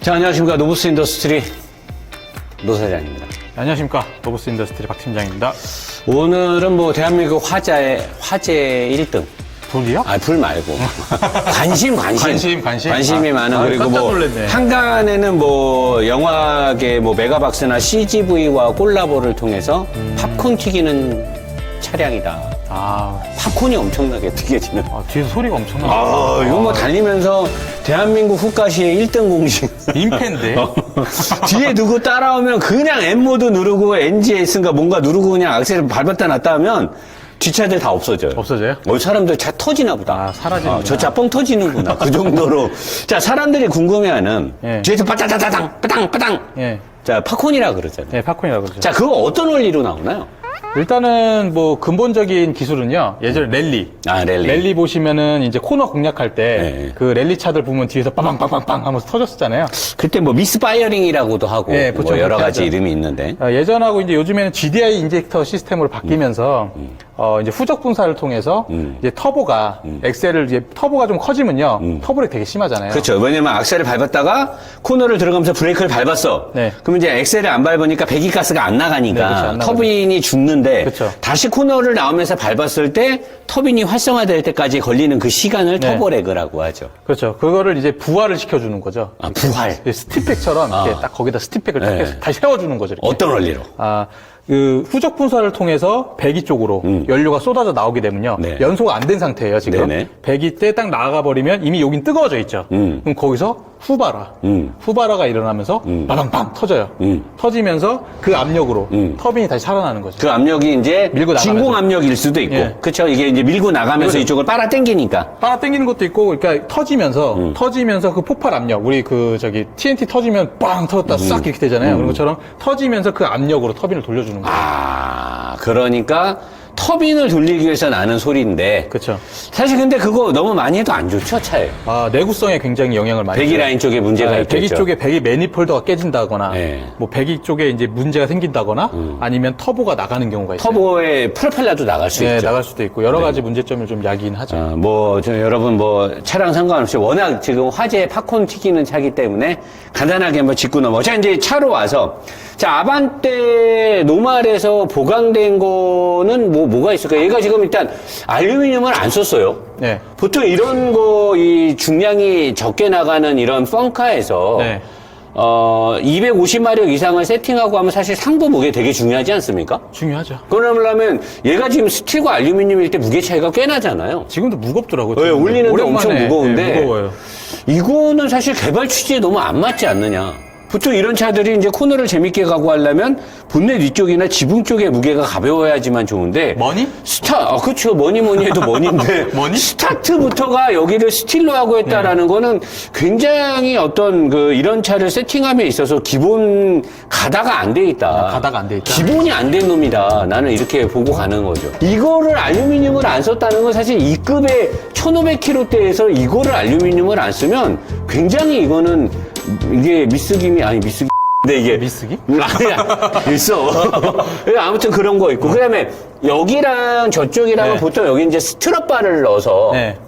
자, 안녕하십니까. 노브스 인더스트리 노 사장입니다. 안녕하십니까 로보스 인더스트리 박 팀장입니다. 오늘은 뭐 대한민국 화자의 화제 1등. 불이요? 아, 불 말고. 관심, 관심. 관심, 관심. 관심 이 아, 많은. 아, 그리고 깜짝 뭐, 놀랐네. 한간에는 뭐, 영화계 뭐, 메가박스나 CGV와 콜라보를 통해서 음. 팝콘 튀기는 차량이다. 아, 팝콘이 엄청나게 튀겨지는. 아, 뒤에서 소리가 엄청나. 아, 이거 뭐 달리면서 대한민국 후가시의 1등 공신. 민폐인데. 어. 뒤에 누구 따라오면 그냥 M모드 누르고 NGS인가 뭔가 누르고 그냥 악셀을 밟았다 놨다 하면 뒷차들 다 없어져요. 없어져요? 어, 사람들 차 터지나 보다. 아, 사라지는구나. 저차 뻥 터지는구나. 그 정도로. 자, 사람들이 궁금해하는 예. 뒤에서 빠따따따당, 빠당, 빠당. 예. 자, 팝콘이라 그러잖아요. 네, 팝콘이라고 그러죠. 자, 그거 어떤 원리로 나오나요? 일단은 뭐 근본적인 기술은요. 예전에 랠리. 아, 랠리. 보시면은 이제 코너 공략할 네. 때그 랠리 차들 보면 뒤에서 빵빵빵빵빵 하면서 터졌었잖아요. 그때 뭐 미스 파이어링이라도 하고 예, 뭐 보통 여러 그렇게 가지 하죠. 이름이 있는데. 어, 예전하고 이제 요즘에는 GDI 인젝터 시스템으로 바뀌면서 음, 어, 이제 후적 분사를 통해서 이제 터보가 엑셀을 이제 터보가 좀 커지면요 터보력이 되게 심하잖아요. 음. 그렇죠. 왜냐면 악셀을 밟았다가 코너를 들어가면서 브레이크를 밟았어. 네. 그럼 이제 엑셀을 안 밟으니까 배기 가스가 안 나가니까 네, 그렇죠. 안 나가죠. 터빈이 죽는 데 그렇죠. 다시 코너를 나오면서 밟았을 때 터빈이 활성화될 때까지 걸리는 그 시간을 네. 터보레그라고 하죠. 그렇죠. 그거를 이제 부하를 시켜주는 거죠. 아, 부활. 스틱백처럼 아. 이렇게 딱 거기다 딱 네. 해서 다시 세워주는 거죠. 이렇게. 어떤 원리로? 아, 그 후적 분사를 통해서 배기 쪽으로 연료가 쏟아져 나오게 되면요. 음. 네. 연소가 안 된 상태예요, 지금. 네네. 배기 때 딱 나가 버리면 이미 여긴 뜨거워져 있죠. 음. 그럼 거기서 후바라. 음. 후바라가 일어나면서 빠방빵 터져요. 음. 터지면서 그 압력으로 음. 터빈이 다시 살아나는 거죠. 그 압력이 이제 밀고 나가면서. 진공 압력일 수도 있고, 예. 그렇죠. 이게 이제 밀고 나가면서 그렇죠. 이쪽을 빨아 당기니까. 빨아 당기는 것도 있고, 그러니까 터지면서, 음. 터지면서 그 폭발 압력, 우리 그 저기 TNT 터지면 빵 터졌다 음. 싹 이렇게 되잖아요. 그런 것처럼 터지면서 그 압력으로 터빈을 돌려주는 거예요. 아, 그러니까 터빈을 돌리기 위해서 나는 소리인데. 그렇죠. 사실 근데 그거 너무 많이 해도 안 좋죠, 차에. 아, 내구성에 굉장히 영향을 많이 배기 줘요. 라인 쪽에 문제가 아, 있겠죠. 배기 쪽에 배기 매니폴더가 깨진다거나, 네. 뭐 배기 쪽에 이제 문제가 생긴다거나, 아니면 터보가 나가는 경우가 있어요. 터보에 프로펠러도 나갈 수 네, 있죠. 나갈 수도 있고 여러 가지 문제점을 좀 야기는 하죠. 어, 뭐, 저 여러분 뭐, 차량 상관없이 워낙 지금 화제의 팝콘 튀기는 차기 때문에 간단하게 한번 짚고 넘어. 자, 이제 차로 와서. 자, 아반떼 노말에서 보강된 거는 뭐, 뭐가 있을까? 얘가 지금 일단 알루미늄을 안 썼어요. 네. 보통 이런 거, 이 중량이 적게 나가는 이런 펑카에서. 네. 어, 250마력 이상을 세팅하고 하면 사실 상부 무게 되게 중요하지 않습니까? 중요하죠. 그러려면 얘가 지금 스틸과 알루미늄일 때 무게 차이가 꽤 나잖아요. 지금도 무겁더라고요. 네, 지금도. 올리는데 엄청 무거운데. 네, 무거워요. 이거는 사실 개발 취지에 너무 안 맞지 않느냐. 보통 이런 차들이 이제 코너를 재밌게 가고 하려면 본넷 위쪽이나 지붕 쪽의 무게가 가벼워야지만 좋은데 머니? 스타, 아, 그쵸. 뭐니 뭐니 해도 머니인데. 머니? 스타트부터가 여기를 스틸로 하고 했다라는 네. 거는 굉장히 어떤 그 이런 차를 세팅함에 있어서 기본 가다가 안 돼 있다. 아, 가다가 안돼 있다. 기본이 안 된 놈이다. 나는 이렇게 보고 가는 거죠. 이거를 알루미늄을 안 썼다는 건 사실 이 급의 1500km대에서 이거를 알루미늄을 안 쓰면 굉장히 이거는 이게 미스김이 아니 미스김 근데 이게 미스기? 아니야 있어 아무튼 그런 거 있고 그다음에 여기랑 저쪽이랑은 네. 보통 여기 이제 스트럿바를 넣어서 네.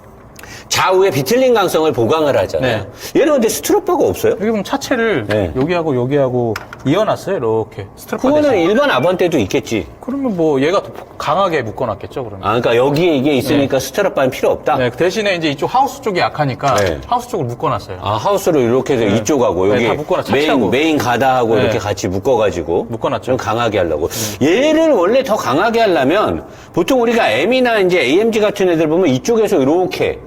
좌우의 비틀링 강성을 보강을 하잖아요 얘는 근데 스트럿바가 없어요 여기 보면 차체를 네. 여기하고 여기하고 이어놨어요. 이렇게 스트랩 그거는 일반 아반떼도 있겠지 그러면 뭐 얘가 더 강하게 묶어놨겠죠. 그러면. 아 그러니까 여기에 이게 있으니까 스트럿바는 필요 없다 네, 그 대신에 이제 이쪽 하우스 쪽이 약하니까 네. 하우스 쪽을 묶어놨어요. 아 하우스로 이렇게 해서 이쪽하고 네, 여기 다 묶어놔, 메인 차치하고. 메인 가다하고 네. 이렇게 같이 묶어가지고 묶어놨죠. 좀 강하게 하려고 얘를 원래 더 강하게 하려면 보통 우리가 M이나 이제 AMG 같은 애들 보면 이쪽에서 이렇게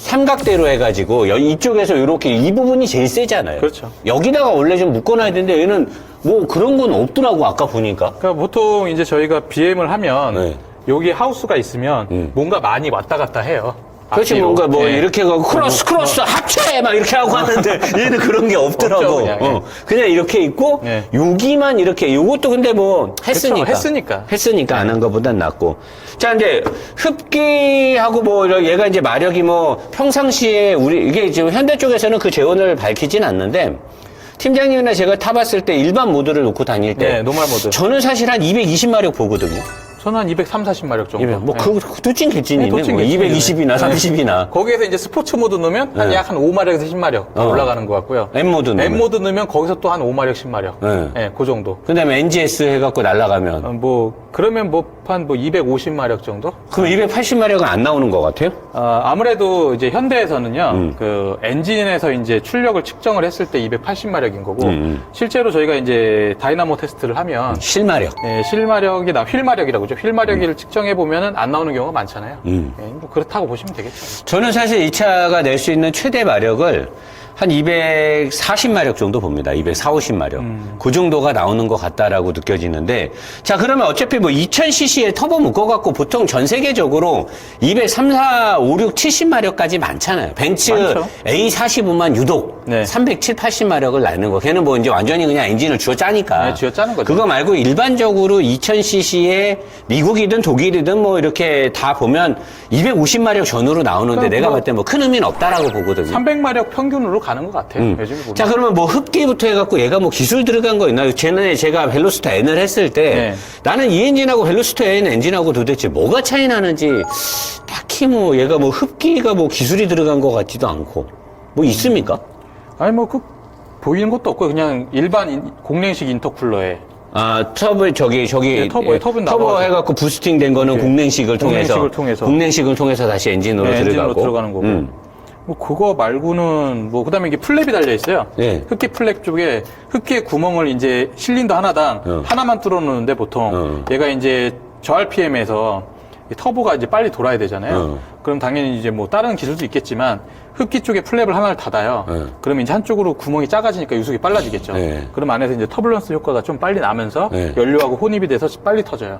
삼각대로 해가지고 여- 이쪽에서 이렇게 이 부분이 제일 세잖아요. 그렇죠. 여기다가 원래 좀 묶어놔야 되는데 얘는 뭐 그런 건 없더라고 아까 보니까. 그러니까 보통 이제 저희가 BM을 하면 네. 여기 하우스가 있으면 뭔가 많이 왔다 갔다 해요. 그렇지 앞뒤로. 뭔가 뭐 네. 이렇게 가고 크로스 크로스 합체 막 이렇게 하고 하는데 얘는 그런 게 없더라고. 없죠, 그냥, 예. 어, 그냥 이렇게 있고 예. 여기만 이렇게 요것도 근데 뭐 했으니까 그쵸, 했으니까. 했으니까 안 한 것보단 낫고. 자 이제 흡기하고 뭐 이런 얘가 이제 마력이 뭐 평상시에 우리 이게 지금 현대 쪽에서는 그 재원을 밝히진 않는데 팀장님이나 제가 타봤을 때 일반 모드를 놓고 다닐 때 네, 노멀 모드. 저는 사실 한 220마력 보거든요. 저는 한 230, 40마력 정도. 뭐, 네. 그, 그 뚜찐 개찐이네. 네, 뚜찐 뭐 개찐이네. 220이나 30이나. 거기에서 이제 스포츠 모드 넣으면 한 네. 약한 5마력에서 10마력 어. 올라가는 것 같고요. M 모드 넣으면. M 모드 넣으면 거기서 또 한 5마력, 10마력. 네. 네, 그 정도. 그 다음에 NGS 해갖고 날아가면. 어, 뭐 그러면 뭐 한 뭐 250마력 정도? 그럼 280마력은 안 나오는 것 같아요? 어, 아무래도 이제 현대에서는요, 음. 그 엔진에서 이제 출력을 측정을 했을 때 280마력인 거고, 음, 실제로 저희가 이제 다이나모 테스트를 하면, 실마력. 예, 실마력이 나, 휠마력이라고 그러죠. 휠마력을 측정해 보면은 안 나오는 경우가 많잖아요. 음. 예, 뭐 그렇다고 보시면 되겠죠. 저는 사실 이 차가 낼 수 있는 최대 마력을 한 240마력 정도 봅니다. 240, 50마력. 음. 그 정도가 나오는 것 같다라고 느껴지는데, 자, 그러면 어차피 뭐 2000cc에 터보 묶어갖고 보통 전 세계적으로 203, 4, 5, 6, 70마력까지 많잖아요. 벤츠 많죠. A45만 유독 네. 307, 80마력을 낳는 거. 걔는 뭐 이제 완전히 그냥 엔진을 쥐어 짜니까. 네, 쥐어 짜는 거죠. 그거 말고 일반적으로 2000cc에 미국이든 독일이든 뭐 이렇게 다 보면 250마력 전후로 나오는데 그럼 내가 뭐 봤을 때뭐 큰 의미는 없다라고 보거든요. 300마력 평균으로 가는 것 같아요. 음. 요즘에 보면. 자, 그러면 뭐 흡기부터 해갖고 얘가 뭐 기술 들어간 거 있나요? 전에 제가 벨로스터 N을 했을 때 네. 나는 이 엔진하고 벨로스터 N 엔진하고 도대체 뭐가 차이 나는지 딱히 뭐 얘가 뭐 흡기가 뭐 기술이 들어간 것 같지도 않고 뭐 있습니까? 아니 뭐 그 보이는 것도 없고 그냥 일반 인- 공랭식 인터쿨러에 아, 터보, 저기, 저기. 네, 터보에 터보 터보 나와서. 해갖고 부스팅 된 거는 이렇게. 공랭식을 통해서. 공랭식을 통해서. 공랭식을 통해서 다시 엔진으로 네, 엔진으로 들어가고. 들어가는 거고. 음. 뭐 그거 말고는 뭐 그다음에 이게 플랩이 달려 있어요. 네. 흡기 플랩 쪽에 흡기의 구멍을 이제 실린더 하나당 어. 하나만 뚫어 놓는데 보통 어. 얘가 이제 저 RPM에서 터보가 이제 빨리 돌아야 되잖아요. 어. 그럼 당연히 이제 뭐 다른 기술도 있겠지만 흡기 쪽에 플랩을 하나를 닫아요. 네. 그러면 이제 한쪽으로 구멍이 작아지니까 유속이 빨라지겠죠. 네. 그럼 안에서 이제 터블런스 효과가 좀 빨리 나면서 네. 연료하고 혼입이 돼서 빨리 터져요.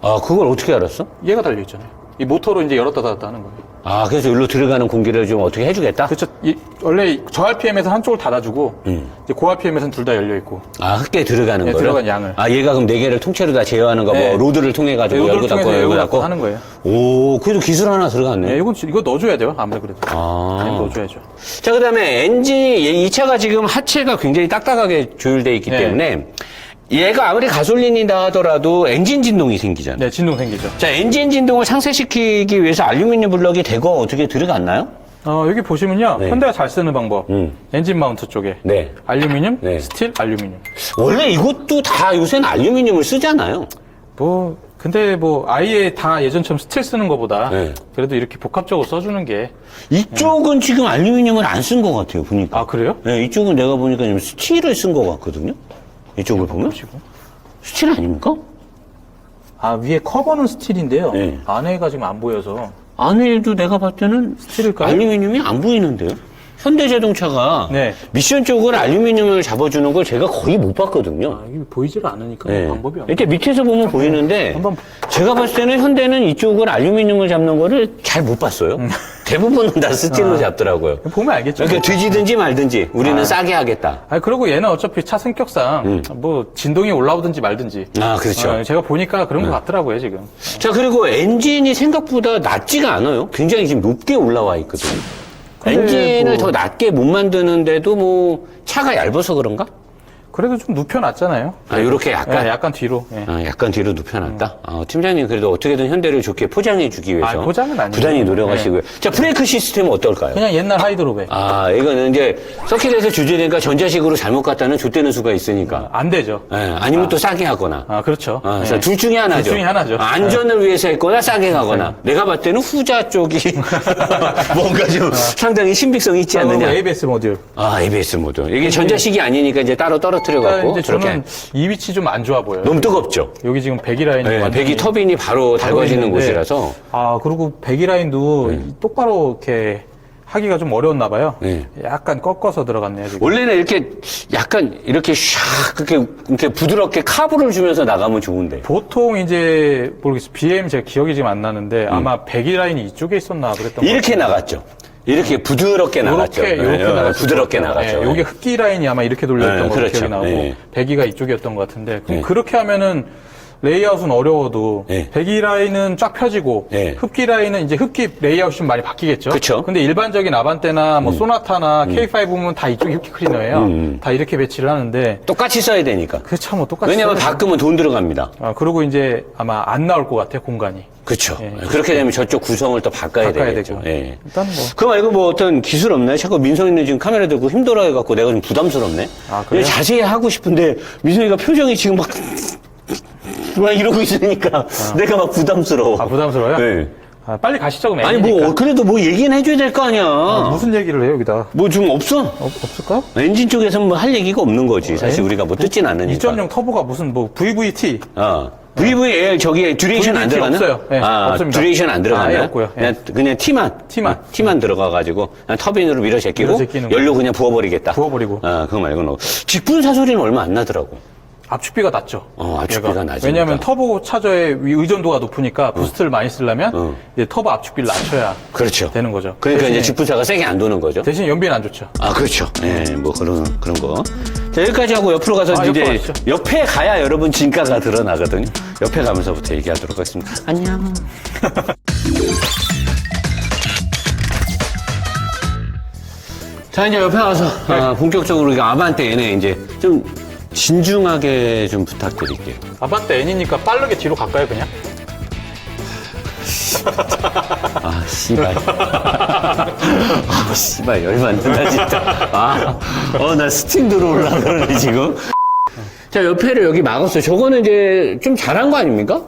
아, 그걸 어떻게 알았어? 얘가 달려 있잖아요. 이 모터로 이제 열었다 닫았다 하는 거예요. 아, 그래서 여기로 들어가는 공기를 좀 어떻게 해주겠다? 그렇죠. 이- 원래 저 RPM에서 한쪽을 닫아주고 음. 이제 고 RPM에서는 둘 다 열려 있고 아, 흑게 들어가는 네, 거요? 들어간 양을. 아, 얘가 그럼 네 개를 통째로 다 제어하는 거, 뭐, 네. 로드를 통해 가지고 네, 열고 닫고 열고 닫고. 하는 거예요. 오, 그래도 기술 하나 들어갔네. 네, 이건 이거 넣어줘야 돼요. 아무래도 그래도 아. 많이 넣어줘야죠. 자, 그 다음에 엔진, 이 차가 지금 하체가 굉장히 딱딱하게 조율되어 있기 네. 때문에 얘가 아무리 가솔린이다 하더라도 엔진 진동이 생기잖아요. 네, 진동 생기죠. 자, 엔진 진동을 상쇄시키기 위해서 알루미늄 블럭이 대거 어떻게 들어갔나요? 어, 여기 보시면요. 네. 현대가 잘 쓰는 방법. 음. 엔진 마운트 쪽에 네. 알루미늄, 네. 스틸, 알루미늄. 원래 이것도 다 요새는 알루미늄을 쓰잖아요. 뭐 근데 뭐 아예 다 예전처럼 스틸 쓰는 것보다 네. 그래도 이렇게 복합적으로 써주는 게아 이쪽은 지금 알루미늄을 안 쓴 것 같아요, 보니까. 그래요? 네, 이쪽은 내가 보니까 지금 스틸을 쓴 것 같거든요. 이쪽을 보면. 보시고. 스틸 아닙니까? 아 위에 커버는 스틸인데요. 네. 안에가 지금 안 보여서 안에도 내가 봤을 때는 스틸일까요? 알루미늄이 안 보이는데요. 현대자동차가 네. 미션 쪽을 알루미늄을 잡아주는 걸 제가 거의 못 봤거든요. 아, 이게 보이질 않으니까 네. 방법이 없네. 이렇게 밑에서 보면 보이는데 한번 제가 봤을 때는 현대는 이쪽을 알루미늄을 잡는 거를 잘 못 봤어요. 음. 대부분은 다 스틸로 잡더라고요. 보면 알겠죠. 그러니까 뒤지든지 말든지 우리는 아. 싸게 하겠다. 아 그리고 얘는 어차피 차 성격상 뭐 진동이 올라오든지 말든지. 음. 아, 그렇죠. 네. 어, 제가 보니까 그런 것 같더라고요 지금. 자, 그리고 엔진이 생각보다 낮지가 않아요. 굉장히 지금 높게 올라와 있거든요. 근데 엔진을 뭐- 더 낮게 못 만드는데도 뭐 차가 얇아서 그런가? 그래도 좀 눕혀놨잖아요. 아, 요렇게 약간? 네, 약간 뒤로. 예. 아, 약간 뒤로 눕혀놨다. 아, 팀장님 그래도 어떻게든 현대를 좋게 포장해주기 위해서 아, 포장은 아니죠. 부단히 노력하시고요. 자, 브레이크 시스템은 어떨까요? 그냥 옛날 하이드로백. 아, 이거는 이제 서킷에서 주제니까 전자식으로 잘못 갔다는 좆되는 수가 있으니까. 안 되죠. 예, 아니면 또 싸게 하거나. 아 그렇죠. 아, 예. 그래서 둘 중에 하나죠. 둘 중에 하나죠. 네. 아, 안전을 위해서 했거나 싸게 가거나. 내가 봤을 때는 후자 쪽이 뭔가 좀 상당히 신빙성이 있지 그리고 않느냐. ABS 모듈. 아, ABS 모드. 이게 전자식이 아니니까 이제 따로 떨어 뜨려 그러니까 갖고 저렇게. 저는 이 위치 좀 안 좋아 보여요. 너무 뜨겁죠. 여기 지금 배기 라인이 네, 완전히 배기 터빈이 바로 달궈지는 있는데, 곳이라서. 아 그리고 배기 라인도 똑바로 이렇게 하기가 좀 어려웠나 봐요. 네. 약간 꺾어서 들어갔네요 지금. 원래는 이렇게 약간 이렇게 샥 그렇게 이렇게 부드럽게 카브를 주면서 나가면 좋은데. 보통 이제 모르겠어요. BM 제가 기억이 지금 안 나는데 아마 배기 라인이 이쪽에 있었나 그랬던 것 음. 이렇게 나갔죠. 이렇게 부드럽게 나갔죠. 요렇게 요렇게 네, 나갔을 부드럽게 것 같아요. 나갔죠. 예, 요게 흡기 라인이 아마 이렇게 돌려있던 네, 걸로 그렇죠. 기억이 나고 네. 배기가 이쪽이었던 것 같은데 그럼 네. 그렇게 하면은 레이아웃은 어려워도 예. 배기 라인은 쫙 펴지고 예. 흡기 라인은 이제 흡기 레이아웃이 좀 많이 바뀌겠죠. 그쵸. 음. 근데 일반적인 아반떼나 뭐 소나타나 K5 보면 다 이쪽이 흡기 클리너예요. 음. 다 이렇게 배치를 하는데 똑같이 써야 되니까. 그참뭐 똑같이 왜냐면 써야 바꾸면 돈 들어갑니다. 아, 그리고 이제 아마 안 나올 것 같아요, 공간이. 그렇죠. 예, 그렇게 되면 저쪽 구성을 또 바꿔야, 바꿔야 되겠죠. 되고. 예. 일단 뭐. 그 말고 뭐 어떤 기술 없나요? 자꾸 민성이는 지금 카메라 들고 힘들어 해갖고 내가 좀 부담스럽네. 아, 그래요? 자세히 하고 싶은데 민성이가 표정이 지금 막, 막 이러고 있으니까 내가 막 부담스러워. 아, 부담스러워요? 네. 아, 빨리 가시죠, 그럼 아니. 뭐 그래도 뭐 얘기는 해줘야 될 거 아니야. 무슨 얘기를 해요, 여기다? 뭐좀 없어? 어, 없을까? 엔진 쪽에서는 뭐 할 얘기가 없는 거지. 사실 엔- 우리가 뭐 뜯진 않으니까. 2.0 터보가 무슨 뭐 VVT 어. VVL 저기에 듀레이션 안 VVT 들어가나? 없어요. 예, 아, 없습니다. 듀레이션 안 들어가나? 아, 예, 없고요. 예. 그냥, 그냥 T만. T만. 어, T만 들어가 가지고 그냥 터빈으로 밀어 제끼고 밀어 제끼는 거. 연료 그냥 부어버리겠다. 부어버리고. 아, 그거 말고는. 직분 사 소리는 얼마 안 나더라고. 압축비가 낮죠. 어, 압축비가 얘가. 낮으니까. 왜냐하면 터보 차저의 위- 의존도가 높으니까 부스트를 많이 쓰려면 어. 이제 터보 압축비를 낮춰야 그렇죠. 되는 거죠. 그러니까 이제 대신에- 직분사가 세게 안 도는 거죠. 대신 연비는 안 좋죠. 아, 그렇죠. 예, 뭐 그런, 그런 거. 자, 여기까지 하고 옆으로 가서 아, 이제 옆으로. 옆에 가야 여러분 진가가 드러나거든요. 옆에 가면서부터 얘기하도록 하겠습니다. 안녕. 자, 이제 옆에 와서 아, 본격적으로 우리가 아반떼 얘네 이제 좀 진중하게 좀 부탁드릴게요. 아반떼 N이니까 빠르게 뒤로 갈까요, 그냥? 아, 씨발. 아, 씨발, 열받는다, 진짜. 아, 어, 나 스팀 들어올라 그러네, 지금. 자, 옆에를 여기 막았어요. 저거는 이제 좀 잘한 거 아닙니까?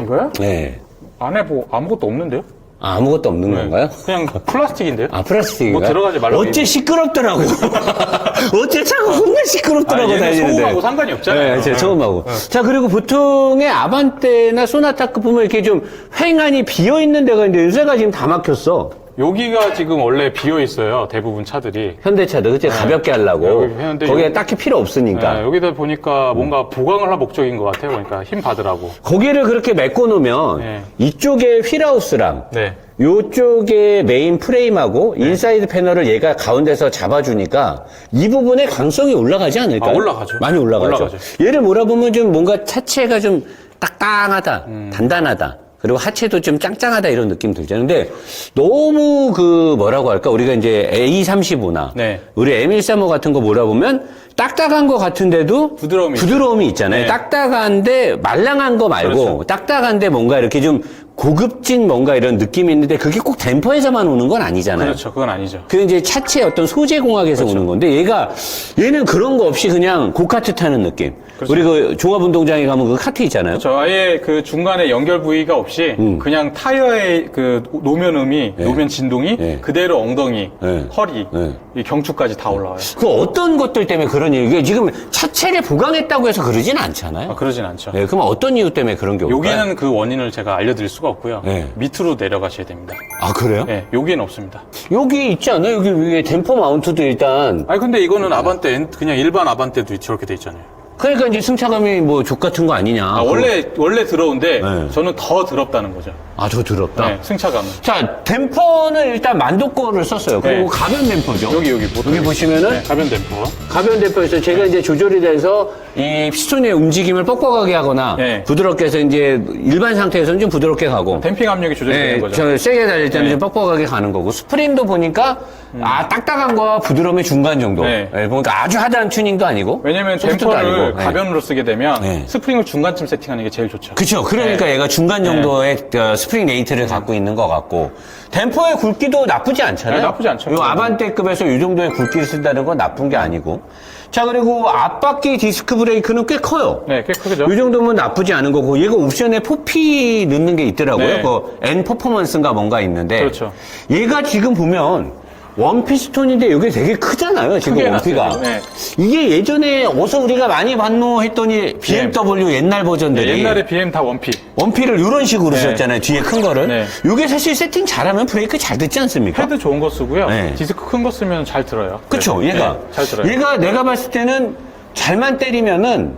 이거요? 네. 안에 뭐 아무것도 없는데요? 아, 아무것도 없는 건가요? 그냥 플라스틱인데요? 아, 플라스틱인가요? 뭐 들어가지 말라고 어째 시끄럽더라고. 어째 차가 혼나 시끄럽더라고, 아, 얘는 다니는데. 소음하고 상관이 없잖아요. 네, 제 네. 처음하고. 자, 그리고 보통의 아반떼나 소나타급 보면 이렇게 좀 횡하니 비어 있는 데가 있는데 요새가 지금 다 막혔어. 여기가 지금 원래 비어 있어요. 대부분 차들이. 현대차도 그치 가볍게 하려고 여기 현대 거기에 딱히 필요 없으니까 네, 여기다 보니까 뭔가 보강을 할 목적인 것 같아요. 그러니까 힘 받으라고. 거기를 그렇게 메꿔 놓으면 네. 이쪽에 휠하우스랑 네. 요쪽에 메인 프레임하고 인사이드 패널을 얘가 가운데서 잡아주니까 이 부분의 강성이 올라가지 않을까요? 아, 올라가죠. 많이 올라가죠. 올라가죠. 얘를 몰아보면 좀 뭔가 차체가 좀 딱딱하다, 음. 단단하다. 그리고 하체도 좀 짱짱하다 이런 느낌 들잖아요. 근데 너무 그 뭐라고 할까? 우리가 이제 A35나 네. 우리 M135 같은 거 몰아보면 딱딱한 거 같은데도 부드러움이 부드러움이 있잖아요. 네. 딱딱한데 말랑한 거 말고 그렇죠. 딱딱한데 뭔가 이렇게 좀 고급진 뭔가 이런 느낌이 있는데 그게 꼭 댐퍼에서만 오는 건 아니잖아요. 그렇죠. 그건 아니죠. 그 이제 차체 어떤 소재 공학에서 오는 건데 얘가 얘는 그런 거 없이 그냥 고카트 타는 느낌. 우리 그 종합운동장에 가면 그 카트 있잖아요. 저 아예 그 중간에 연결 부위가 없이 음. 그냥 타이어의 그 노면 음이 노면 진동이 네. 그대로 엉덩이, 네. 허리, 네. 이 경추까지 다 올라와요. 그 어떤 것들 때문에 그런 일이 이게 지금 차체를 보강했다고 해서 그러진 않잖아요. 아, 그러진 않죠. 네, 그럼 어떤 이유 때문에 그런 게 올까요? 여기는 그 원인을 제가 알려드릴 수가 없고요. 네. 밑으로 내려가셔야 됩니다. 아 그래요? 네, 여기는 없습니다. 여기 있지 않아요? 여기 위에 댐퍼 마운트도 일단 아니 근데 이거는 아반떼 N- 그냥 일반 아반떼도 저렇게 돼 있잖아요. 그러니까 이제 승차감이 뭐 족 같은 거 아니냐. 아, 원래 원래 더러운데 네. 저는 더 더럽다는 거죠. 아저 더럽다. 네, 승차감은. 자 댐퍼는 일단 만도 거를 썼어요. 그리고 네. 가변 댐퍼죠. 여기 여기 보통 여기 보시면은 네, 가변 댐퍼. 가변 댐퍼에서 제가 이제 조절이 돼서 이 피스톤의 움직임을 뻑뻑하게 하거나 네. 부드럽게 해서 이제 일반 상태에서는 좀 부드럽게 가고 댐핑 압력이 조절되는 네, 거죠. 저 세게 달릴 때는 네. 좀 뻑뻑하게 가는 거고 스프링도 보니까 아 딱딱한 거와 부드러움의 중간 정도. 네. 네, 보니까 아주 하드한 튜닝도 아니고 왜냐면 댐퍼를 아니고. 네. 가변으로 쓰게 되면 네. 스프링을 중간쯤 세팅하는 게 제일 좋죠. 그렇죠. 그러니까 얘가 중간 정도의 어, 스프링 레이트를 갖고 있는 것 같고 댐퍼의 굵기도 나쁘지 않잖아요. 네, 나쁘지 않죠. 요 아반떼급에서 이 정도의 굵기를 쓴다는 건 나쁜 게 아니고. 자 그리고 앞바퀴 디스크 브레이크는 꽤 커요. 네, 꽤 크죠. 이 정도면 나쁘지 않은 거고 얘가 옵션에 포피 넣는 게 있더라고요. 네. 그 N 퍼포먼스인가 뭔가 있는데 그렇죠. 얘가 지금 보면 원 피스톤인데 이게 되게 크잖아요. 지금 크게 원피가. 네. 이게 예전에 어서 우리가 많이 봤노 했더니 BMW 옛날 버전들이 네, 옛날에 BM 다 원피. 원피를 이런 식으로 네. 썼잖아요. 뒤에 큰 거를. 네. 이게 사실 세팅 잘하면 브레이크 잘 듣지 않습니까? 패드 좋은 거 쓰고요. 네. 디스크 큰 거 쓰면 잘 들어요. 그쵸, 네, 얘가. 네, 잘 들어요. 얘가 내가 봤을 때는 잘만 때리면은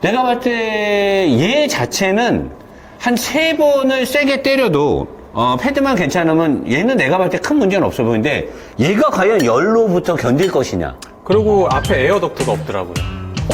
내가 봤을 때 얘 자체는 한 세 번을 세게 때려도 어, 패드만 괜찮으면 얘는 내가 봤을 때큰 문제는 없어 보이는데 얘가 과연 열로부터 견딜 것이냐. 그리고 앞에 에어 덕트가 없더라고요.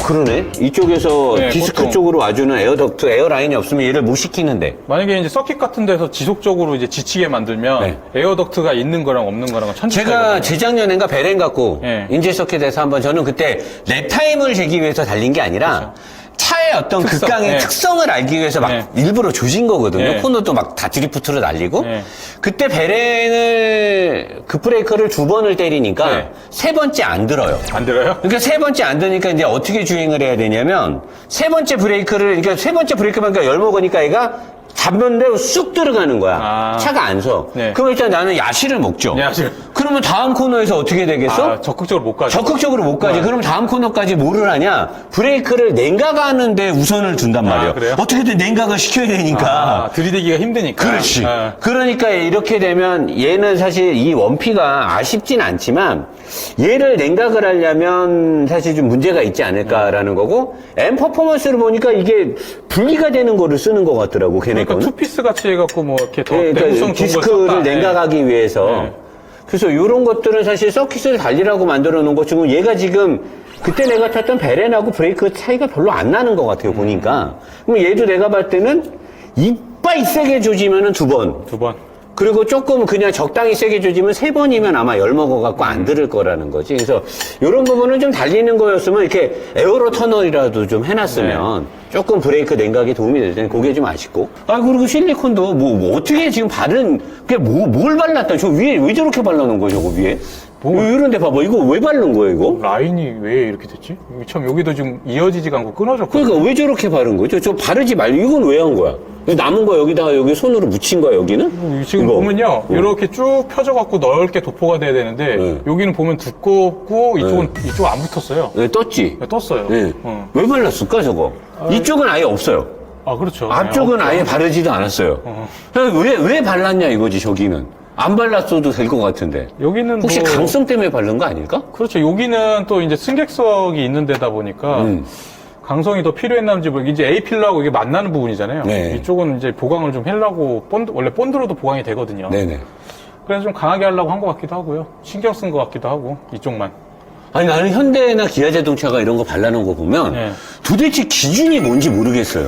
그러네. 이쪽에서 네, 디스크 보통. 쪽으로 와주는 에어덕트, 에어라인이 없으면 얘를 못 시키는데. 만약에 이제 서킷 같은 데서 지속적으로 이제 지치게 만들면 네. 에어덕트가 있는 거랑 없는 거랑 천지 제가. 재작년인가 베렌 갖고 예. 인제 서킷에서 한번 저는 그때 랩타임을 재기 위해서 달린 게 아니라 차의 어떤. 특성, 극강의 예. 특성을 알기 위해서 막 예. 일부러 조진 거거든요. 예. 코너도 막 다 드리프트로 날리고. 예. 그때 베렌을 급브레이커를 두 번을 때리니까 네. 세 번째 안 들어요. 안 들어요? 그러니까 세 번째 안 되니까 이제 어떻게 주행을 해야 되냐면 세 번째 브레이크를 그러니까 세 번째 브레이크만 그러니까 열 먹으니까 얘가 잡는데 쑥 들어가는 거야. 아. 차가 안 서. 네. 그럼 일단 나는 야시를 먹죠. 야시를. 그러면 다음 코너에서 어떻게 되겠어? 아, 적극적으로 못 가죠. 적극적으로 못 가지. 네. 그럼 다음 코너까지 뭐를 하냐? 브레이크를 냉각하는데 우선을 둔단 말이에요. 아, 그래요? 어떻게든 냉각을 시켜야 되니까. 아, 들이대기가 힘드니까. 그렇지. 아. 그러니까 이렇게 되면 얘는 사실 이 원피가 아쉽진 않지만 얘를 냉각을 하려면 사실 좀 문제가 있지 않을까라는 거고 M 퍼포먼스를 보니까 이게 분리가 되는 거를 쓰는 것 같더라고 걔네 그러니까 거는. 투피스 같이 해갖고 뭐 이렇게 더 예, 그러니까 디스크를 썼다. 예. 냉각하기 위해서. 네. 그래서 이런 것들은 사실 서킷을 달리라고 만들어 놓은 것 지금 얘가 지금 그때 내가 탔던 베렌하고 브레이크 차이가 별로 안 나는 것 같아요, 보니까. 그럼 얘도 내가 봤을 때는 이빨 세게 조지면은 두 번. 두 번. 그리고 조금 그냥 적당히 세게 조지면 세 번이면 아마 열 먹어갖고 안 들을 거라는 거지. 그래서 이런 부분은 좀 달리는 거였으면 이렇게 에어로 터널이라도 좀 해놨으면 조금 브레이크 냉각에 도움이 될 텐데 그게 좀 아쉽고. 아 그리고 실리콘도 뭐, 뭐 어떻게 지금 바른 그게 뭐, 뭘 발랐다? 저 위에 왜 저렇게 발라놓은 거야 저거 위에? 뭐 이런 데 봐봐 이거 왜 바른 거야 이거? 라인이 왜 이렇게 됐지? 참 여기도 지금 이어지지가 않고 끊어졌거든요. 그러니까 왜 저렇게 바른 거죠? 저 바르지 말고 이건 왜 한 거야? 남은 거 여기다가 여기 손으로 묻힌 거야 여기는? 지금 이거. 보면요, 어. 이렇게 쭉 펴져갖고 넓게 도포가 돼야 되는데 네. 여기는 보면 두껍고 이쪽은 이쪽 안 붙었어요. 네, 떴지. 네, 떴어요. 네. 어. 왜 발랐을까 저거? 이쪽은 아예 없어요. 아 그렇죠. 앞쪽은 네, 아예 바르지도 않았어요. 어. 그래서 왜, 왜 발랐냐 이거지 저기는. 안 발랐어도 될 것 같은데. 여기는 혹시 뭐- 강성 때문에 바른 거 아닐까? 그렇죠. 여기는 또 이제 승객석이 있는 데다 보니까 음. 강성이 더 필요했는지 모르 이제 A 필러하고 이게 만나는 부분이잖아요. 네. 이쪽은 이제 보강을 좀 하려고 본드 원래 본드로도 보강이 되거든요. 네네. 그래서 좀 강하게 하려고 한 것 같기도 하고요. 신경 쓴 것 같기도 하고 이쪽만. 아니 나는 현대나 기아 자동차가 이런 거 발라놓은 거 보면 네. 도대체 기준이 뭔지 모르겠어요.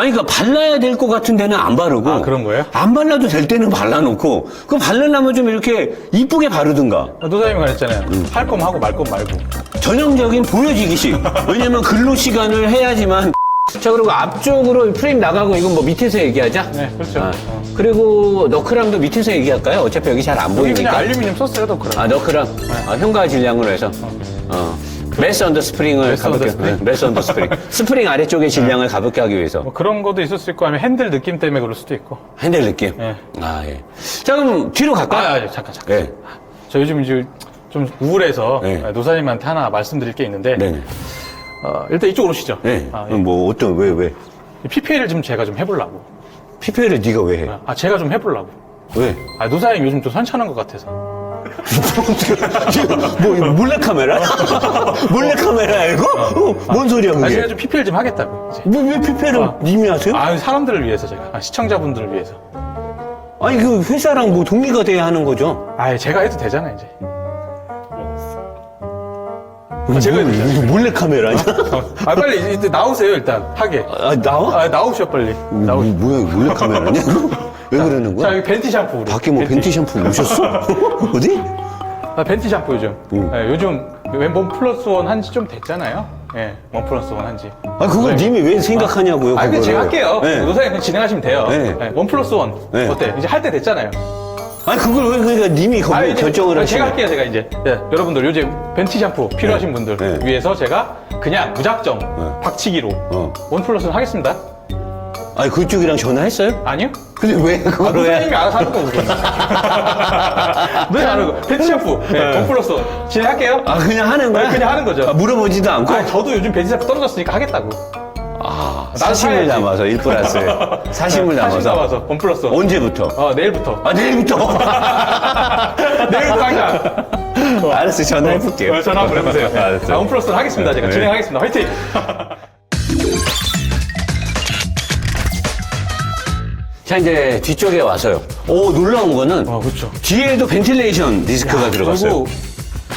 아니 그러니까 발라야 될 것 같은 데는 안 바르고 아, 그런 거예요? 안 발라도 될 때는 발라놓고 그 바르려면 좀 이렇게 이쁘게 바르든가 노사님이 말했잖아요. 음. 할 거면 하고 말 거면 말고. 전형적인 보여지기식. 왜냐면 근로 시간을 해야지만. 자, 그리고 앞쪽으로 프레임 나가고 이건 뭐 밑에서 얘기하자. 네, 그렇죠. 아, 어. 그리고 너크랑도 밑에서 얘기할까요? 어차피 여기 잘 안 여기 그냥 보이니까. 알루미늄 썼어요, 더 그래. 아, 너크랑. 아, 현가 질량으로 해서. 어. 메스 언더 스프링을 메스 가볍게. 언더 스프링? 네, 메스 언더 스프링. 스프링 아래쪽의 질량을 가볍게 하기 위해서. 뭐 그런 것도 있을 수 있고 아니면 핸들 느낌 때문에 그럴 수도 있고. 핸들 느낌. 네. 아, 예. 자, 그럼 뒤로 아, 갈까요? 아, 잠깐 잠깐. 예. 저 요즘 이제 좀 우울해서 네. 노사님한테 하나 말씀드릴 게 있는데 네네. 어, 일단 이쪽으로 오시죠. 네. 아, 그럼 뭐, 어떤, 왜, 왜? PPL을 좀 제가 좀 해보려고. PPL을 네가 왜 해? 아, 제가 좀 해보려고. 왜? 아, 노사님 요즘 좀 선천한 것 같아서. 뭐 이거 몰래 카메라? 몰래 카메라 이거? 어, 뭔 소리야 아, 제가 그게? 좀 PPL 좀 하겠다고. 이제. 뭐, 왜 PPL을 아. 님이 하세요? 아, 사람들을 위해서 제가. 아, 시청자분들을 위해서. 아니 그 회사랑 뭐 동기가 돼야 하는 거죠? 아, 제가 해도 되잖아요, 이제. 아, 제가 해도 되잖아요. 이거 몰래 카메라 아니야? 아, 빨리 이제 나오세요, 일단. 하게. 아 나와? 아, 나오셔, 빨리. 뭐, 나오셔. 뭐야 이거 몰래 카메라냐? 왜 그러는 자, 거야? 여기 벤티 샴푸. 우리. 밖에 뭐 벤티 샴푸 오셨어? 어디? 아, 벤티 샴푸 요즘. 음. 예, 요즘 원 플러스 원 한지 좀 됐잖아요. 예, 원 플러스 원 한지. 아 그걸 님이 왜 생각하냐고요? 아, 그거를. 그냥 제가 할게요. 네. 노사님 그냥 진행하시면 돼요. 네. 예, 원 플러스 원. 네. 어때? 이제 할 때 됐잖아요. 아니 그걸 왜 그러니까 님이 거기 아, 이제 결정을 제가 하시는 할게요, 제가 이제. 예, 여러분들 요즘 벤티 샴푸 필요하신 분들 네. 위해서 제가 그냥 무작정 박치기로 어. 원 플러스 원 하겠습니다. 아니 그쪽이랑 전화했어요? 아니요? 근데 왜 아, 그걸 왜? 노사님이 알아서 하는 거고. 왜 하는 거? 벤티 샴푸. 예, 원 플러스 원. 진행할게요. 아 그냥 하는 거야? 네, 그냥 하는 거죠. 아, 물어보지도 않고? 아, 저도 요즘 샴푸 떨어졌으니까 하겠다고. 아, 난 사심을 사야지. 담아서 1 플러스 사심을 사심 담아서 담아서 원 플러스 원. 언제부터? 어, 내일부터. 아 내일부터 내일부터 당장. 알았어 전화해볼게요 어, 전화 한번 해보세요. 알았어 아, 원 플러스 하겠습니다. 제가 네. 진행하겠습니다. 화이팅! 자 이제 뒤쪽에 와서요 오 놀라운 거는 아, 그렇죠. 뒤에도 벤틸레이션 디스크가 들어갔어요 그리고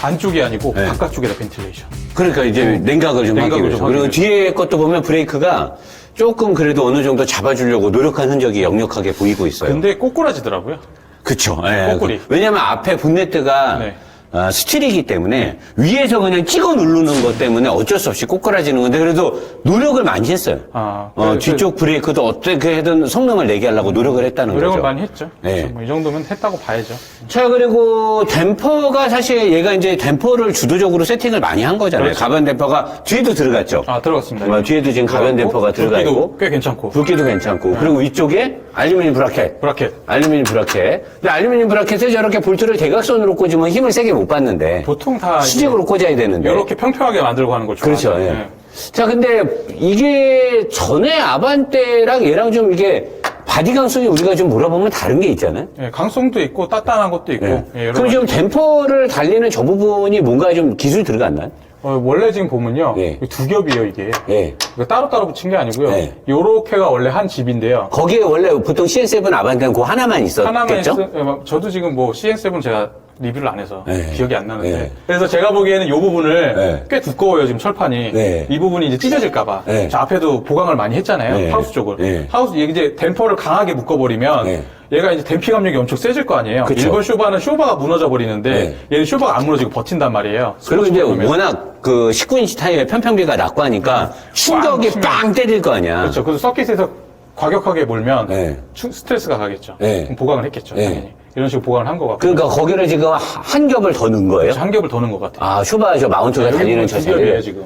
안쪽이 아니고 네. 바깥쪽에다 벤틸레이션. 그러니까 이제 냉각을 좀 하기 냉각을 위해서. 좀 하기 그리고 위해서. 뒤에 것도 보면 브레이크가 조금 그래도 어느 정도 잡아주려고 노력한 흔적이 역력하게 보이고 있어요. 근데 꼬꾸라지더라고요. 그쵸. 예. 꼬꾸리. 왜냐면 앞에 본네트가 네. 아, 스틸이기 때문에 위에서 그냥 찍어 누르는 것 때문에 어쩔 수 없이 꼬꾸라지는 건데 그래도 노력을 많이 했어요. 아, 어, 그- 뒤쪽 브레이크도 어떻게 해든 성능을 내게 하려고 노력을 했다는 노력을 거죠. 많이 했죠. 네. 그렇죠. 뭐이 정도면 했다고 봐야죠. 자, 그리고 댐퍼가 사실 얘가 이제 댐퍼를 주도적으로 세팅을 많이 한 거잖아요. 그렇죠. 가변 댐퍼가 뒤에도 들어갔죠. 아, 들어갔습니다. 어, 뒤에도 지금 가변 댐퍼가 들어가 있고. 꽤 괜찮고. 굵기도 괜찮고. 그리고 위쪽에 알루미늄 브라켓. 브라켓. 알루미늄 브라켓. 근데 알루미늄 브라켓에 저렇게 볼트를 대각선으로 꽂으면 힘을 세게 못 받는데. 보통 다 수직으로 꽂아야 되는데. 이렇게 평평하게 만들고 하는 걸 좋아하죠. 그렇죠. 예. 네. 자, 근데 이게 전에 아반떼랑 얘랑 좀 이게 바디 강성이 우리가 좀 몰아보면 다른 게 있잖아요. 예, 강성도 있고 단단한 것도 있고. 예. 예, 여러 그럼 가지. 지금 댐퍼를 달리는 저 부분이 뭔가 좀 기술이 들어갔나요? 어, 원래 지금 보면요. 예. 두 겹이에요, 이게. 예. 이거 따로따로 붙인 게 아니고요. 예. 요렇게가 원래 한 집인데요. 거기에 원래 보통 CN7 아반떼는 그 하나만 있었겠죠? 하나만 있, 예, 막 저도 지금 뭐 CN7 제가 리뷰를 안 해서 예. 기억이 안 나는데. 예. 그래서 제가 보기에는 이 부분을 예. 꽤 두꺼워요, 지금 철판이. 네. 이 부분이 이제 찢어질까봐. 예. 저 앞에도 보강을 많이 했잖아요. 예. 하우스 쪽을. 예. 하우스, 이제 댐퍼를 강하게 묶어버리면 예. 얘가 이제 댐핑 압력이 엄청 세질 거 아니에요. 그쵸. 일본 쇼바는 쇼바가 무너져 버리는데 얘는 쇼바가 안 무너지고 버틴단 말이에요. 그리고 이제 스포츠 보면. 워낙 그 19인치 타이어의 편평비가 낮고 하니까 충격이 치면. 빵 때릴 거 아니야. 그렇죠. 그래서 서킷에서 과격하게 몰면 예. 추- 스트레스가 가겠죠. 예. 그럼 보강을 했겠죠. 예. 당연히. 이런 식으로 보강을 한 것 같고. 그러니까 거기를 지금 한 겹을 더 넣은 거예요? 한 겹을 더 넣은 것 같아요. 아, 쇼바 저 마운트가 달리는 저두 겹이에요. 지금.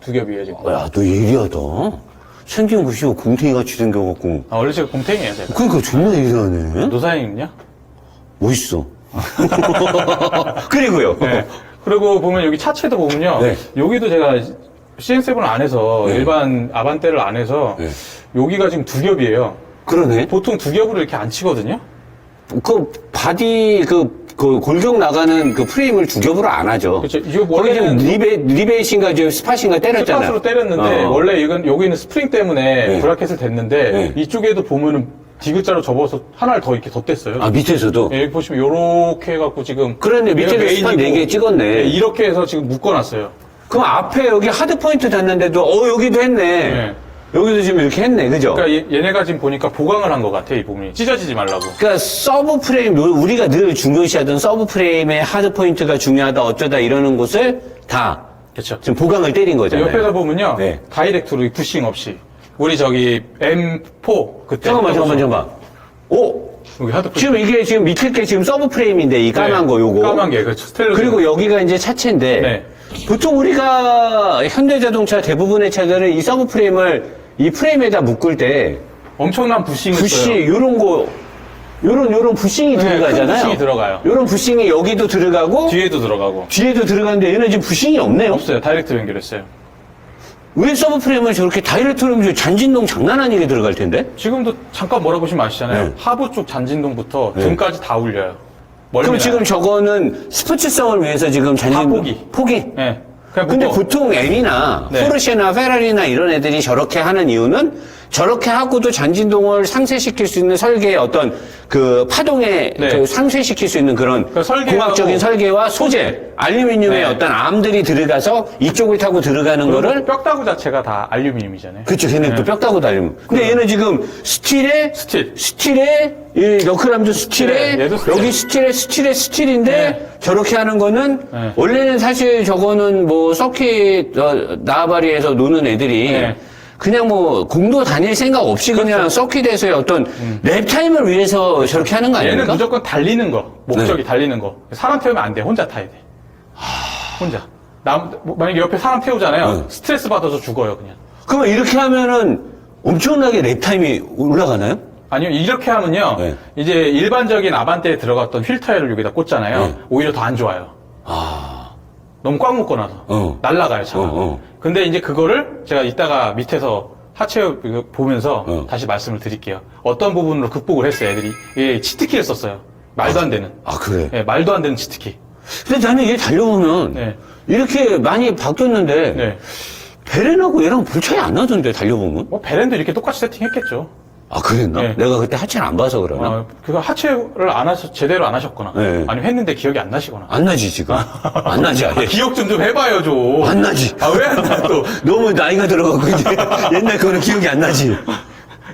두 겹이에요, 지금. 야, 너 예리하다. 생긴 것이 곰탱이 같이 생겨갖고. 아, 원래 제가 곰탱이에요, 제가. 그러니까 존나 예리하네. 노사연이군요. 멋있어. 그리고요. 네. 그리고 보면 여기 차체도 보면요. 네. 여기도 제가 CN7 안에서 네. 일반 아반떼를 안에서 네. 여기가 지금 두 겹이에요. 그러네. 보통 두 겹으로 이렇게 안 치거든요. 그 바디 그, 그 골격 나가는 그 프레임을 두 겹으로 안 하죠. 그렇죠. 이거 지금 원래는 리베, 리베이신가 지금 스팟인가 때렸잖아. 스팟으로 때렸는데 어. 원래 이건 여기는 스프링 때문에 네. 브라켓을 댔는데 네. 이쪽에도 보면은 디귿자로 접어서 하나를 더 이렇게 덧댔어요. 아, 밑에서도? 예, 여기 보시면 요렇게 해갖고 지금 밑에도 얘가 스팟 메인이고, 네개 찍었네. 예, 이렇게 해서 지금 묶어놨어요. 그럼 앞에 여기 하드 포인트 닿는데도, 어, 여기도 했네. 네. 여기도 지금 이렇게 했네. 그죠? 그러니까 얘, 네가 지금 보니까 보강을 한 것 같아 이 부분이 찢어지지 말라고. 그러니까 서브 프레임 우리가 늘 중요시하던 서브 프레임의 하드 포인트가 중요하다 어쩌다 이러는 곳을 다 그렇죠. 지금 보강을 때린 거잖아요. 옆에서 보면요 네. 다이렉트로 부싱 없이 우리 저기 M4 그때 잠깐만 잠깐만 잠깐만. 오 여기 하드 지금 이게 지금 밑에 게 지금 서브 프레임인데 이 까만 네, 거 요거. 까만 게 그렇죠. 스텔레오 그리고 여기가 이제 차체인데 네. 보통 우리가 현대자동차 대부분의 차들은 이 서브 프레임을 이 프레임에다 묶을 때 엄청난 부싱이 부시 있어요. 요런 거 요런 요런 부싱이 네, 들어가잖아요. 큰 부싱이 들어가요. 요런 부싱이 여기도 들어가고 뒤에도 들어가고 뒤에도 들어가는데 얘는 지금 부싱이 없네요. 없어요. 다이렉트로 연결했어요. 왜 서브 프레임을 저렇게 다이렉트로 잔진동 장난 아니게 들어갈 텐데? 지금도 잠깐 뭐라 보시면 아시잖아요. 네. 하부 쪽 잔진동부터 네. 등까지 다 울려요. 멀미 그럼 나요. 지금 저거는 스포츠성을 위해서 지금 잔진동 포기. 포기. 네. 그냥 근데 묶어. 보통 M이나 네. 포르쉐나 페라리나 이런 애들이 저렇게 하는 이유는 저렇게 하고도 잔진동을 상쇄시킬 수 있는 설계의 어떤 그 파동에 네. 그 상쇄시킬 수 있는 그런 그 설계하고- 공학적인 설계와 소재, 알루미늄의 네. 어떤 암들이 들어가서 이쪽을 타고 들어가는 거를 뼈다구 자체가 다 알루미늄이잖아요. 그렇죠. 걔는 또뼈 따고 달리면. 근데 얘는 지금 스틸에 스틸. 스틸에 이 너클함도 스틸에 네, 얘도 스틸. 여기 스틸에 스틸에 스틸인데 네. 저렇게 하는 거는 네. 원래는 사실 저거는 뭐 서킷 어, 나바리에서 노는 애들이 네. 그냥 뭐 공도 다닐 생각 없이 그냥 서킷에서의 어떤 랩타임을 위해서 저렇게 하는 거 얘는 아닙니까? 무조건 달리는 거, 목적이 네. 달리는 거. 사람 태우면 안 돼. 혼자 타야 돼. 혼자. 남, 뭐 만약에 옆에 사람 태우잖아요. 네. 스트레스 받아서 죽어요, 그냥. 그러면 이렇게 하면은 엄청나게 랩타임이 올라가나요? 아니요, 이렇게 하면요. 네. 이제 일반적인 아반떼에 들어갔던 휠 타이어를 여기다 꽂잖아요. 네. 오히려 더 안 좋아요. 너무 꽉 묶어 놔서. 어. 날라가요, 차가. 어, 어. 근데 이제 그거를 제가 이따가 밑에서 하체 보면서 어. 다시 말씀을 드릴게요. 어떤 부분으로 극복을 했어요, 애들이. 예, 치트키를 썼어요. 말도 안 되는. 아 그래. 예, 말도 안 되는 치트키. 근데 나는 얘 달려보면 네. 이렇게 많이 바뀌었는데 네. 베렌하고 얘랑 별 차이 안 나던데 달려보면 뭐 베렌도 이렇게 똑같이 세팅했겠죠. 아, 그랬나? 네. 내가 그때 하체를 안 봐서 그러나? 어, 그거 하체를 안 하셔 제대로 안 하셨거나 네. 아니면 했는데 기억이 안 나시거나 안 나지, 지금. 안 나지, 아, 아예. 기억 좀 좀 해봐요 좀. 안 나지. 아 왜 안 나 또? 너무 나이가 들어가고 이제 옛날 그거는 기억이 안 나지.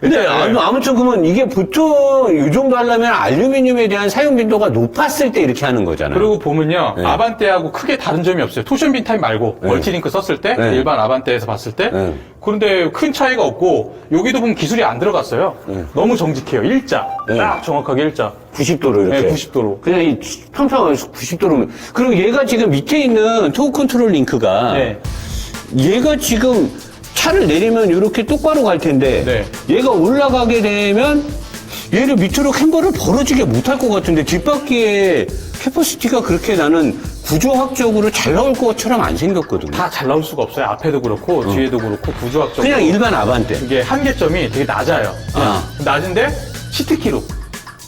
근데 아무- 아무튼 그러면 이게 보통 이 정도 하려면 알루미늄에 대한 사용 빈도가 높았을 때 이렇게 하는 거잖아요. 그리고 보면요 네. 아반떼하고 크게 다른 점이 없어요 토션 빈 타입 말고 멀티링크 썼을 때 네. 일반 아반떼에서 봤을 때 네. 그런데 큰 차이가 없고 여기도 보면 기술이 안 들어갔어요 너무 정직해요 일자 네. 딱 정확하게 일자 90도로 이렇게. 네, 90도로. 그냥 이 평평한 90도로. 그리고 얘가 지금 밑에 있는 토우 컨트롤 링크가 네. 얘가 지금 차를 내리면 이렇게 똑바로 갈 텐데 네. 얘가 올라가게 되면 얘를 밑으로 캠버를 벌어지게 못할 것 같은데 뒷바퀴에 캐퍼시티가 그렇게 나는 구조학적으로 잘 나올 것처럼 안 생겼거든요. 다 잘 나올 수가 없어요 앞에도 그렇고 뒤에도 그렇고 구조학적으로 그냥 일반 아반떼. 이게 한계점이 되게 낮아요 아. 낮은데 시트키로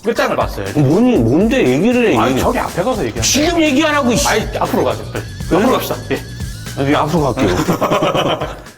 끝장을 봤어요 뭔, 뭔데 얘기를 해. 아니 저기 앞에 가서 얘기하면 지금 얘기하라고, 이 씨. 아니 앞으로 가죠 빨리. 앞으로 갑시다 예. 아니, 앞으로 갈게요.